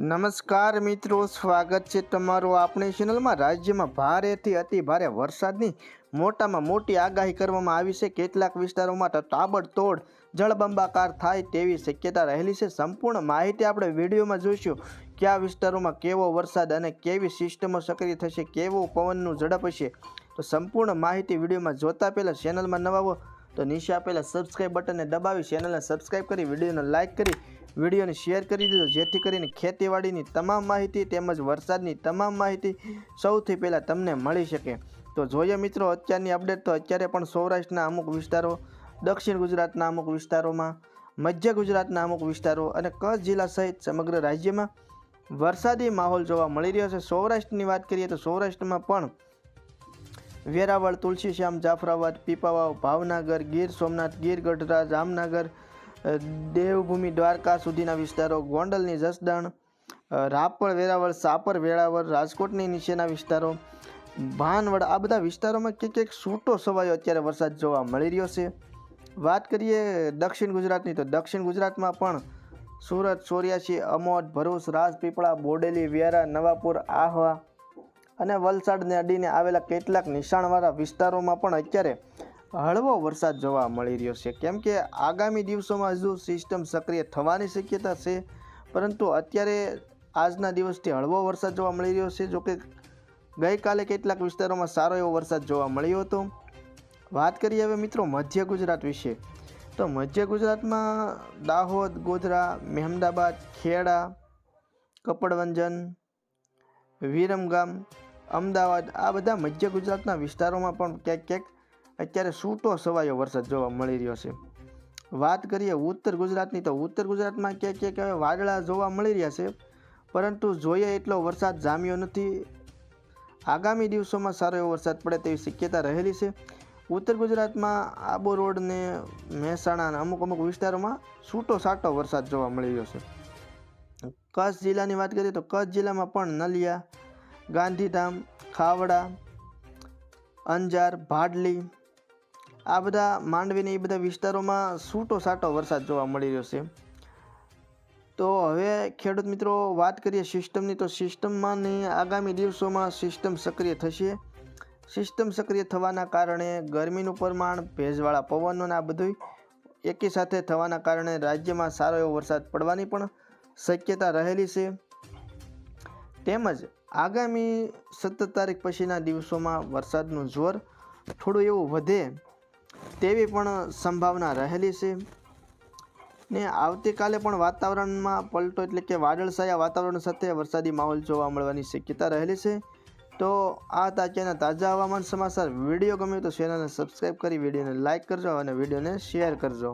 નમસ્કાર મિત્રો, સ્વાગત છે તમારું આપણી ચેનલમાં રાજ્યમાં ભારેથી અતિ ભારે વરસાદની મોટામાં મોટી આગાહી કરવામાં આવી છે. કેટલાક વિસ્તારોમાં તો તાબડતોડ જળબંબાકાર થાય તેવી શક્યતા રહેલી છે. સંપૂર્ણ માહિતી આપણે વિડીયોમાં જોઈશું. કયા વિસ્તારોમાં કેવો વરસાદ અને કેવી સિસ્ટમો સક્રિય થશે, કેવું પવનનું ઝડપ હશે? તો સંપૂર્ણ માહિતી વિડીયોમાં જોતા પહેલાં ચેનલમાં નવા તો નીચે આપેલા સબસ્ક્રાઇબ બટનને દબાવી ચેનલને સબસ્ક્રાઇબ કરી, વિડીયોને લાઇક કરી, વિડીયોને શેર કરી દીધો, જેથી કરીને ખેતીવાડીની તમામ માહિતી તેમજ વરસાદની તમામ માહિતી સૌથી પહેલાં તમને મળી શકે. તો જોઈએ મિત્રો અત્યારની અપડેટ તો અત્યારે પણ સૌરાષ્ટ્રના અમુક વિસ્તારો, દક્ષિણ ગુજરાતના અમુક વિસ્તારોમાં, મધ્ય ગુજરાતના અમુક વિસ્તારો અને કચ્છ જિલ્લા સહિત સમગ્ર રાજ્યમાં વરસાદી માહોલ જોવા મળી રહ્યો છે. સૌરાષ્ટ્રની વાત કરીએ તો સૌરાષ્ટ્રમાં પણ વેરાવળ, તુલસીશ્યામ, જાફરાબાદ, પીપાવાવ, ભાવનગર, ગીર સોમનાથ, ગીર ગઢડા જામનગર દેવભૂમિ, દ્વારકા સુધીના વિસ્તારો, ગોંડલની જસદણ રાપર વેરાવળ, સાપર વેરાવળ, રાજકોટની નીચેના વિસ્તારો, ભાનવડ, આ બધા વિસ્તારોમાં ક્યાંક ક્યાંક છૂટો સવાયો અત્યારે વરસાદ જોવા મળી રહ્યો છે. વાત કરીએ દક્ષિણ ગુજરાતની, તો દક્ષિણ ગુજરાતમાં પણ સુરત સોરિયાસી અમોદ, ભરૂચ, રાજપીપળા, બોડેલી વ્યારા નવાપુર, આહવા અને વલસાડને અડીને આવેલા કેટલાક નિશાણવાળા વિસ્તારોમાં પણ અત્યારે હળવો વરસાદ જોવા મળી રહ્યો છે. કેમ કે આગામી દિવસોમાં હજુ સિસ્ટમ સક્રિય થવાની શક્યતા છે, પરંતુ અત્યારે આજના દિવસથી હળવો વરસાદ જોવા મળી રહ્યો છે, જોકે ગઈકાલે કેટલાક વિસ્તારોમાં સારો એવો વરસાદ જોવા મળ્યો હતો. વાત કરીએ હવે મિત્રો મધ્ય ગુજરાત વિશે. તો મધ્ય ગુજરાતમાં દાહોદ, ગોધરા, મહેમદાબાદ, ખેડા, કપડવંજન, વિરમગામ અમદાવાદ, આ બધા મધ્ય ગુજરાતના વિસ્તારોમાં પણ ક્યાંક ક્યાંક અત્યારે છૂટો સવાયો વરસાદ જોવા મળી રહ્યો છે. વાત કરીએ ઉત્તર ગુજરાતની તો ઉત્તર ગુજરાતમાં ક્યાંક ક્યાંક હવે વાદળા જોવા મળી રહ્યા છે, પરંતુ જોઈએ એટલો વરસાદ જામ્યો નથી. આગામી દિવસોમાં સારો એવો વરસાદ પડે તેવી શક્યતા રહેલી છે. ઉત્તર ગુજરાતમાં આબો રોડ ને મહેસાણા અને અમુક અમુક વિસ્તારોમાં છૂટો સાટો વરસાદ જોવા મળી રહ્યો છે. કચ્છ જિલ્લાની વાત કરીએ તો કચ્છ જિલ્લામાં પણ નલિયા ગાંધીધામ, ખાવડા, અંજાર, ભાડલી, આ બધા માંડવીને એ બધા વિસ્તારોમાં છૂટો સાટો વરસાદ જોવા મળી રહ્યો છે. તો હવે ખેડૂત મિત્રો, વાત કરીએ સિસ્ટમની. તો સિસ્ટમમાં આગામી દિવસોમાં સિસ્ટમ સક્રિય થશે. સિસ્ટમ સક્રિય થવાના કારણે ગરમીનું પ્રમાણ, ભેજવાળા પવનો આ બધું એકી સાથે થવાના કારણે રાજ્યમાં સારો એવો વરસાદ પડવાની પણ શક્યતા રહેલી છે. તેમજ આગામી સત્તર તારીખ પછીના દિવસોમાં વરસાદનું જોર થોડું એવું વધે તેવી પણ સંભાવના રહેલી છે. ને આવતીકાલે પણ વાતાવરણમાં પલટો એટલે કે વાદળછાયા વાતાવરણ સાથે વરસાદી માહોલ જોવા મળવાની શક્યતા રહેલી છે. તો આ હતા તાજા હવામાન સમાચાર. વીડિયો ગમ્યો તો ચેનલને સબસ્ક્રાઈબ કરી, વિડીયોને લાઇક કરજો અને વિડીયોને શેર કરજો.